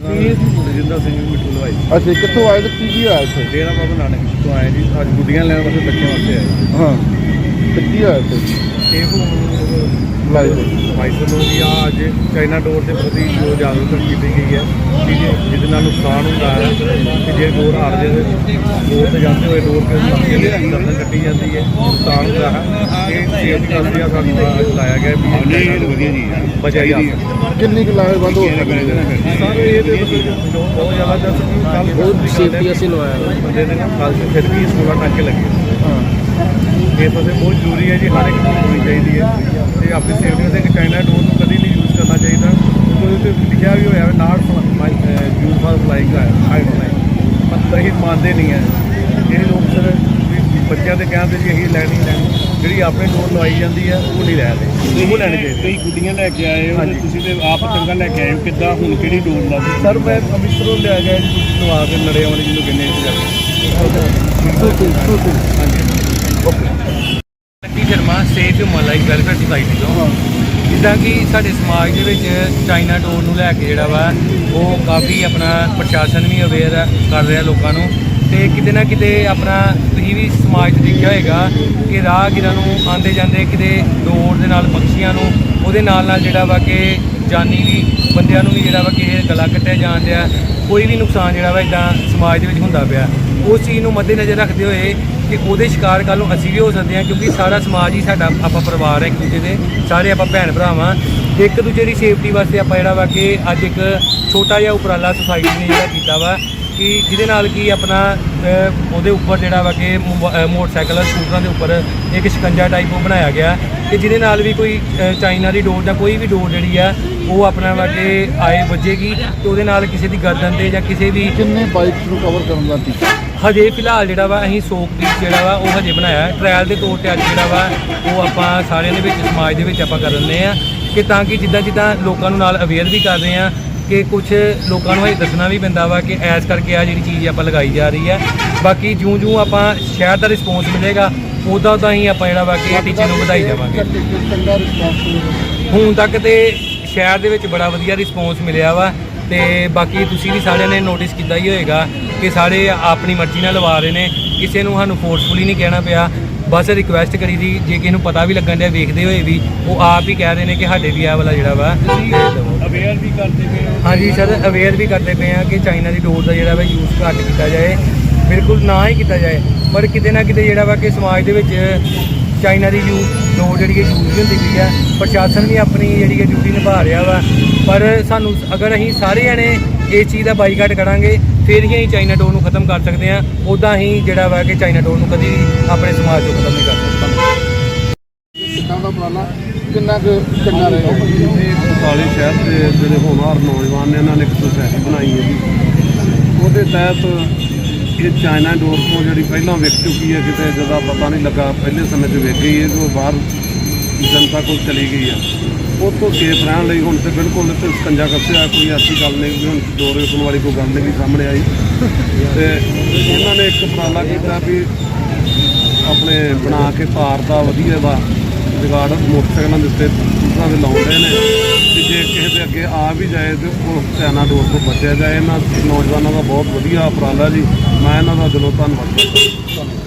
ਰਜਿੰਦਰ ਸਿੰਘ ਮਿੱਠੂ ਲਵਾਈ ਅੱਛਾ ਕਿੱਥੋਂ ਆਏ ਤੇ ਕੀ ਕੀ ਹੋਇਆ ਇੱਥੇ? ਡੇਰਾ ਬਾਬਾ ਨਾਨਕ ਤੋਂ ਆਏ ਜੀ। ਅੱਜ ਗੁੱਡੀਆਂ ਲੈਣ ਵਾਸਤੇ ਬੱਚਿਆਂ ਵਾਸਤੇ ਆਏ। ਹਾਂ। ਤੇ ਕੀ ਹੋਇਆ ਇੱਥੇ ਇਹ ਹੁਣ ਲਾਈਵ ਆ ਅੱਜ ਚਾਈਨਾ ਡੋਰ ਦੇ ਪ੍ਰਤੀ ਜੋ ਜਾਗਰੂਕਤਾ ਕੀਤੀ ਗਈ ਹੈ ਠੀਕ ਹੈ ਜਿਹਦੇ ਨਾਲ ਨੁਕਸਾਨ ਹੁੰਦਾ ਹੈ ਕਿ ਜੇ ਡੋਰ ਹਾਰ ਜੇ ਡੋਰ ਤੇ ਜਾਂਦੇ ਹੋਏ ਡੋਰ ਕੇ ਸਾਹਮਣੇ ਗਰਦਨ ਕੱਟੀ ਜਾਂਦੀ ਹੈ ਨੁਕਸਾਨ ਹੁੰਦਾ ਹੈ। ਇਹ ਸੇਫਟੀ ਕਰਦੇ ਆ ਸਾਨੂੰ ਅੱਜ ਲਾਇਆ ਗਿਆ ਵੀ ਡੋਰ ਵਧੀਆ ਜੀ। ਬਚਾਈ ਜਾ ਕਿੰਨੀ ਕੁ ਲਾਹੇਵੰਦ ਹੋ ਸਕਦੀ ਹੈ? ਸਰ ਇਹ ਦੇ ਬਹੁਤ ਜ਼ਿਆਦਾ ਜਸ ਕੱਲ ਬਹੁਤ safety ਅਸੀਂ ਲਵਾਇਆ। ਬੰਦੇ ਦੇ ਨਾਲ ਕੱਲ ਤੋਂ ਫਿਰ ਵੀ 16 ਟਾਂਕੇ ਲੱਗੇ। ਹਾਂ। ਇਹ ਫਸੇ ਬਹੁਤ ਜ਼ਰੂਰੀ ਹੈ ਜੀ ਹਰ ਇੱਕ ਨੂੰ ਹੋਣੀ ਚਾਹੀਦੀ ਹੈ। ਤੇ ਆਪਣੀ ਸੇਫਟੀ ਵਾਸਤੇ ਕਿ ਚਾਈਨਾ ਡੋਰ ਨੂੰ ਕਦੀ ਨਹੀਂ ਯੂਜ਼ ਕਰਨਾ ਚਾਹੀਦਾ। ਕਿਉਂਕਿ ਉਹਦੇ ਤੇ ਲਿਖਿਆ ਵੀ ਹੋਇਆ ਹੈ not use for flying hide flying ਪਰ ਇਹ ਮੰਨਦੇ ਨਹੀਂ ਹੈ। ਜਿਹੜੇ ਲੋਕ ਸਰ ਬੱਚਿਆਂ ਦੇ ਕਹਿੰਦੇ ਜੀ ਅਸੀਂ ਲੈਣੀ ਲੈਣੀ। ਜਿਹੜੀ ਆਪਣੇ ਡੋਰ ਲਵਾਈ ਜਾਂਦੀ ਹੈ ਉਹ ਨਹੀਂ ਲੈ ਰਹੇ। ਉਹ ਲੈਣੀ ਚਾਹੀਦੀ ਕਈ ਗੁੱਡੀਆਂ ਲੈ ਕੇ ਆਏ ਹੋ। ਤੁਸੀਂ ਤੇ ਆਪ ਚੰਗਾ ਲੈ ਕੇ ਆਏ ਹੋ। ਕਿੱਦਾਂ ਹੁਣ ਕਿਹੜੀ ਡੋਰ ਲਾ ਸਰ ਮੈਂ ਅੰਮ੍ਰਿਤਸਰੋਂ ਲਿਆ ਗਿਆ ਜੀ ਲਵਾ ਕੇ ਨੜੇ ਵਾਲੀ ਜਿਹਨੂੰ ਕਹਿੰਦੇ ਆ। Lucky Sharma, safe human life, welfare society ਤੋਂ। ਜਿੱਦਾਂ ਕਿ ਸਾਡੇ ਸਮਾਜ ਦੇ ਵਿੱਚ ਚਾਈਨਾ ਡੋਰ ਨੂੰ ਲੈ ਕੇ ਜਿਹੜਾ ਵਾ, ਉਹ ਕਾਫੀ ਆਪਣਾ ਪ੍ਰਸ਼ਾਸਨ ਵੀ ਅਵੇਅਰ ਕਰ ਰਿਹਾ ਲੋਕਾਂ ਨੂੰ। ਤੇ ਕਿਤੇ ਨਾ ਕਿਤੇ ਆਪਣਾ, ਤੁਸੀਂ ਵੀ ਸਮਾਜ 'ਚ ਦੇਖਿਆ ਹੋਏਗਾ ਕਿ ਰਾਹਗੀਰਾਂ ਨੂੰ ਆਂਦੇ ਜਾਂਦੇ ਕਿਤੇ ਡੋਰ ਦੇ ਨਾਲ, ਪੰਛੀਆਂ ਨੂੰ, ਉਹਦੇ ਨਾਲ ਨਾਲ ਜਿਹੜਾ ਵਾ ਕਿ ਜਾਨੀ ਵੀ ਬੰਦਿਆਂ ਨੂੰ ਵੀ ਜਿਹੜਾ ਵਾ ਕਿ ਇਹ ਗਲਾ ਕੱਟਿਆ ਜਾਣ ਡਿਆ। ਕੋਈ ਵੀ ਨੁਕਸਾਨ ਜਿਹੜਾ ਵਾ ਇਦਾਂ ਸਮਾਜ ਦੇ ਵਿੱਚ ਹੁੰਦਾ ਪਿਆ। ਉਸ ਚੀਜ਼ ਨੂੰ ਮੱਦੇਨਜ਼ਰ ਰੱਖਦੇ ਹੋਏ ਕਿ ਉਹਦੇ ਸ਼ਿਕਾਰ ਕੱਲ੍ਹ ਨੂੰ ਅਸੀਂ ਵੀ ਹੋ ਸਕਦੇ ਹਾਂ, ਕਿਉਂਕਿ ਸਾਰਾ ਸਮਾਜ ਹੀ ਸਾਡਾ ਆਪਾਂ ਪਰਿਵਾਰ ਹੈ ਇੱਕ ਦੂਜੇ ਦੇ, ਸਾਰੇ ਆਪਾਂ ਭੈਣ ਭਰਾਵਾਂ ਇੱਕ ਦੂਜੇ ਦੀ ਸੇਫਟੀ ਵਾਸਤੇ ਆਪਾਂ ਜਿਹੜਾ ਵਾ ਕਿ ਅੱਜ ਇੱਕ ਛੋਟਾ ਜਿਹਾ ਉਪਰਾਲਾ ਸੁਸਾਇਟੀ ਨੇ ਜਿਹੜਾ ਕੀਤਾ ਵਾ ਕਿ ਜਿਹਦੇ ਨਾਲ ਕੀ ਆਪਣਾ ਅਹ, ਉਹਦੇ ਉੱਪਰ ਜਿਹੜਾ ਵਾ ਕਿ ਮੋਬਾ- ਅਹ, ਮੋਟਰਸਾਈਕਲ ਸਕੂਟਰਾਂ ਦੇ ਉੱਪਰ ਇੱਕ ਸ਼ਿਕੰਜਾ ਟਾਈਪ ਉਹ ਬਣਾਇਆ ਗਿਆ। ਕਿ ਜਿਹਦੇ ਨਾਲ ਵੀ ਕੋਈ ਅਹ, ਚਾਈਨਾ ਦੀ ਡੋਰ ਜਾਂ ਕੋਈ ਵੀ ਡੋਰ ਜਿਹੜੀ ਆ ਉਹ ਆਪਣਾ ਵਾ ਕਿ ਆਏ ਵੱਜੇਗੀ ਤੇ ਉਹਦੇ ਨਾਲ ਕਿਸੇ ਦੀ ਗਰਦਨ ਤੇ ਜਾਂ ਕਿਸੇ ਵੀ ਕਿੰਨੇ ਬਾਈਕਸ ਨੂੰ ਕਵਰ ਕਰਨ ਦਾ ਟੀਚਾ? ਹਜੇ ਫਿਲਹਾਲ ਜਿਹੜਾ ਵਾ ਅਸੀਂ ਸੋਕ ਪੀਸ ਜਿਹੜਾ ਵਾ ਉਹ ਹਜੇ ਬਣਾਇਆ। ਟ੍ਰਾਇਲ ਦੇ ਤੌਰ ਤੇ ਅੱਜ ਜਿਹੜਾ ਵਾ ਉਹ ਆਪਾਂ ਸਾਰਿਆਂ ਦੇ ਵਿੱਚ ਸਮਾਜ ਦੇ ਵਿੱਚ ਆਪਾਂ ਕਰ ਰਹੇ ਆ ਕਿ ਤਾਂ ਕਿ ਜਿੱਦਾਂ ਜਿੱਦਾਂ ਲੋਕਾਂ ਨੂੰ ਨਾਲ ਅਵੇਅਰ ਵੀ ਕਰ ਰਹੇ ਆ ਕਿ ਕੁਝ ਲੋਕਾਂ ਨੂੰ ਇਹ ਦੱਸਣਾ ਵੀ ਪੈਂਦਾ ਵਾ ਕਿ ਐਸ ਕਰਕੇ ਆ ਜਿਹੜੀ ਚੀਜ਼ ਆਪਾਂ ਲਗਾਈ ਜਾ ਰਹੀ ਹੈ। ਬਾਕੀ ਜਿਉਂ-ਜਿਉਂ ਆਪਾਂ ਸ਼ਹਿਰ ਦਾ ਰਿਸਪੌਂਸ ਮਿਲੇਗਾ, ਉਦਾਂ ਉਦਾਂ ਹੀ ਆਪਾਂ ਜਿਹੜਾ ਵਾ ਕਿ ਇਹ ਟੀਚੇ ਨੂੰ ਵਧਾਈ ਜਾਵਾਂਗੇ। ਹੁਣ ਤੱਕ ਤੇ ਸ਼ਹਿਰ ਦੇ ਵਿੱਚ ਬੜਾ ਵਧੀਆ ਰਿਸਪੌਂਸ ਮਿਲਿਆ ਵਾ ਤੇ ਬਾਕੀ ਤੁਸੀਂ ਵੀ ਸਾਰਿਆਂ ਨੇ ਨੋਟਿਸ ਕੀਤਾ ਹੀ ਹੋਏਗਾ ਕਿ ਸਾਰੇ ਆਪਣੀ ਮਰਜ਼ੀ ਨਾਲ ਲਵਾ ਰਹੇ ਨੇ। ਕਿਸੇ ਨੂੰ ਸਾਨੂੰ ਫੋਰਸਫੁਲੀ ਨਹੀਂ ਕਹਿਣਾ ਪਿਆ। ਬਸ ਰਿਕੁਐਸਟ ਕਰੀ ਦੀ ਜੇ ਕਿਸੇ ਨੂੰ ਪਤਾ ਵੀ ਲੱਗਣ ਡਿਆ ਵੇਖਦੇ ਹੋਏ ਵੀ ਉਹ ਆਪ ਹੀ ਕਹਿ ਰਹੇ ਨੇ ਕਿ ਸਾਡੇ ਵੀ ਆਹ ਵਾਲਾ ਜਿਹੜਾ ਵਾ। ਅਵੇਅਰ ਵੀ ਕਰਦੇ ਪਏ ਹੋ ਹਾਂਜੀ ਸਰ ਅਵੇਅਰ ਵੀ ਕਰਦੇ ਪਏ ਆ ਕਿ ਚਾਈਨਾ ਦੀ ਡੋਰ ਦਾ ਜਿਹੜਾ ਵਾ ਯੂਜ਼ ਘੱਟ ਕੀਤਾ ਜਾਏ ਬਿਲਕੁਲ ਨਾ ਹੀ ਕੀਤਾ ਜਾਏ ਪਰ ਕਿਤੇ ਨਾ ਕਿਤੇ ਜਿਹੜਾ ਵਾ ਕਿ ਸਮਾਜ ਦੇ ਵਿੱਚ ਚਾਈਨਾ ਦੀ ਯੂ ਡੋਰ ਜਿਹੜੀ ਹੈ ਯੂਜ਼ ਹੁੰਦੀ ਪਈ ਆ ਪ੍ਰਸ਼ਾਸਨ ਵੀ ਆਪਣੀ ਜਿਹੜੀ ਹੈ ਡਿਊਟੀ ਨਿਭਾ ਰਿਹਾ ਵਾ। ਪਰ ਸਾਨੂੰ ਅਗਰ ਅਸੀਂ ਸਾਰੇ ਜਣੇ ਇਸ ਚੀਜ਼ ਦਾ ਬਾਈਕਾਟ ਕਰਾਂਗੇ ਫਿਰ ਹੀ ਅਸੀਂ ਚਾਈਨਾ ਡੋਰ ਨੂੰ ਖਤਮ ਕਰ ਸਕਦੇ ਆ ਉਦਾਂ ਹੀ ਜਿਹੜਾ ਵਾ ਕਿ ਚਾਈਨਾ ਡੋਰ ਨੂੰ ਕਦੀ ਵੀ ਆਪਣੇ ਸਮਾਜ ਤੋਂ ਖਤਮ ਨਹੀਂ ਕਰ ਸਕਦੇ। ਕਿੰਨਾ ਦਾ ਉਪਰਾਲਾ? ਕਿੰਨਾ ਕੁ ਚੰਗਾ ਰਹੇਗਾ ਇਹ ਬਸਾਲੀ ਸ਼ਹਿਰ ਦੇ ਜਿਹੜੇ ਹੋਣਹਾਰ ਨੌਜਵਾਨ ਨੇ ਇਹਨਾਂ ਨੇ ਇੱਕ ਸੁਸਾਇਟੀ ਬਣਾਈ ਹੈ ਜੀ। ਉਹਦੇ ਤਹਿਤ ਇਹ ਚਾਈਨਾ ਡੋਰ ਤੋਂ ਜਿਹੜੀ ਪਹਿਲਾਂ ਵਿਕ ਚੁੱਕੀ ਹੈ, ਕਿਤੇ ਜਿਹਦਾ ਪਤਾ ਨਹੀਂ ਲੱਗਾ। ਪਹਿਲੇ ਸਮੇਂ 'ਚ ਵਿਕ ਗਈ ਹੈ ਜੋ ਬਾਹਰ ਜਨਤਾ ਕੋਲ ਚਲੀ ਗਈ ਆ ਉਹ ਤੋਂ ਸੇਫ ਰਹਿਣ ਲਈ ਹੁਣ ਤੇ ਬਿਲਕੁਲ ਤੇ ਸਕੰਜਾ ਕੱਸਿਆ, ਕੋਈ ਐਸੀ ਗੱਲ ਨਹੀਂ ਵੀ ਹੁਣ ਡੋਰ ਵੇਚਣ ਵਾਲੀ ਕੋਈ ਗੱਲ ਨਹੀਂ ਸਾਹਮਣੇ ਆਈ। ਤੇ ਇਹਨਾਂ ਨੇ ਇੱਕ ਉਪਰਾਲਾ ਕੀਤਾ ਵੀ ਆਪਣੇ ਬਣਾ ਕੇ ਤਾਰ ਦਾ ਵਧੀਆ ਦਾ ਜਗਾੜ ਮੋਟਰਸਾਈਕਲਾਂ ਦੇ ਉੱਤੇ ਦੂਸਰਾਂ ਦੇ ਲਾਉਂਦੇ ਨੇ। ਕਿ ਜੇ ਕਿਸੇ ਦੇ ਅੱਗੇ ਆ ਵੀ ਜਾਏ ਤੇ ਉਹ ਚਾਈਨਾ ਡੋਰ ਤੋਂ ਬਚਿਆ ਜਾਏ। ਇਹਨਾਂ ਨੌਜਵਾਨਾਂ ਦਾ ਬਹੁਤ ਵਧੀਆ ਉਪਰਾਲਾ ਜੀ। ਮੈਂ ਇਹਨਾਂ ਦਾ ਦਿਲੋਂ ਧੰਨਵਾਦ ਕਰਦਾ।